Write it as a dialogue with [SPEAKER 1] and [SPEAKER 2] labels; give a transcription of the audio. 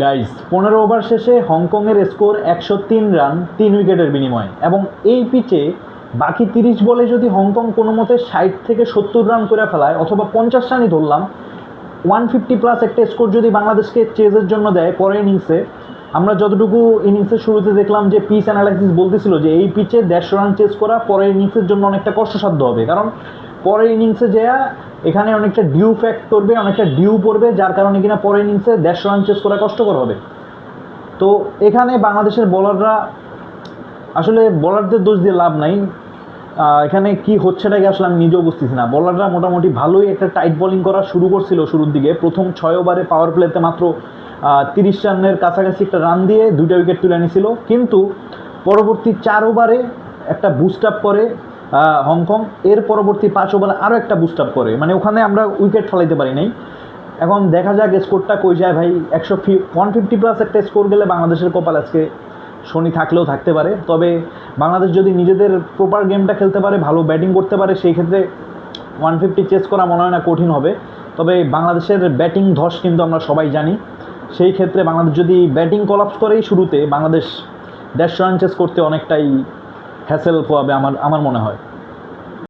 [SPEAKER 1] Guys পনেরো over শেষে হংকংয়ের স্কোর একশো তিন রান তিন উইকেটের বিনিময়ে। এবং এই পিচে বাকি তিরিশ বলে যদি হংকং কোনো মতে ষাট থেকে সত্তর রান করে ফেলায়, অথবা পঞ্চাশ রানই ধরলাম ওয়ান ফিফটি প্লাস একটা স্কোর যদি বাংলাদেশকে চেজের জন্য দেয় পরের ইনিংসে আমরা যতটুকু ইনিংসের শুরুতে দেখলাম যে পিচ অ্যানালাইসিস বলতেছিল যে এই পিচে দেড়শো রান চেস করা পরের ইনিংসের জন্য অনেকটা কষ্টসাধ্য হবে। কারণ পরের ইনিংসে যেয়া, এখানে অনেকটা ডিউ ফ্যাক্ট করবে, অনেকটা ডিউ পড়বে, যার কারণে কিনা পরের ইনিংসে দেড়শো রান চেস করা কষ্টকর হবে। তো এখানে বাংলাদেশের বোলাররা আসলে বোলারদের দোষ দিয়ে লাভ নাই। এখানে কি হচ্ছেটাকে আসলে আমি নিজেও বুঝতেছি না। বলাররা মোটামুটি ভালোই একটা টাইট বোলিং করা শুরু করছিল শুরুর দিকে। প্রথম ছয় ওভারে পাওয়ার প্লেতে মাত্র তিরিশ রানের কাছাকাছি একটা রান দিয়ে দুইটা উইকেট তুলে নিয়েছিল কিন্তু পরবর্তী চার ওভারে একটা বুস্ট আপ করে হংকং, এর পরবর্তী পাঁচ ওভারে আরও একটা বুস্ট আপ করে। মানে ওখানে আমরা উইকেট ফেলাইতে পারি নাই। এখন দেখা যাক স্কোরটা কই যায় ভাই। একশো ফি ওয়ান ফিফটি প্লাস একটা স্কোর গেলে বাংলাদেশের কপাল আজকে শনি থাকলেও থাকতে পারে। তবে বাংলাদেশ যদি নিজেদের প্রপার গেমটা খেলতে পারে, ভালো ব্যাটিং করতে পারে, সেই ক্ষেত্রে ওয়ান ফিফটি চেস করা মনে হয় না কঠিন হবে। তবে বাংলাদেশের ব্যাটিং ধস কিন্তু আমরা সবাই জানি। সেই ক্ষেত্রে বাংলাদেশ যদি ব্যাটিং কলাপস করেই শুরুতে, বাংলাদেশ দেড়শো রান চেস করতে অনেকটাই হ্যাসেল পোয়াবে আমার আমার মনে হয়।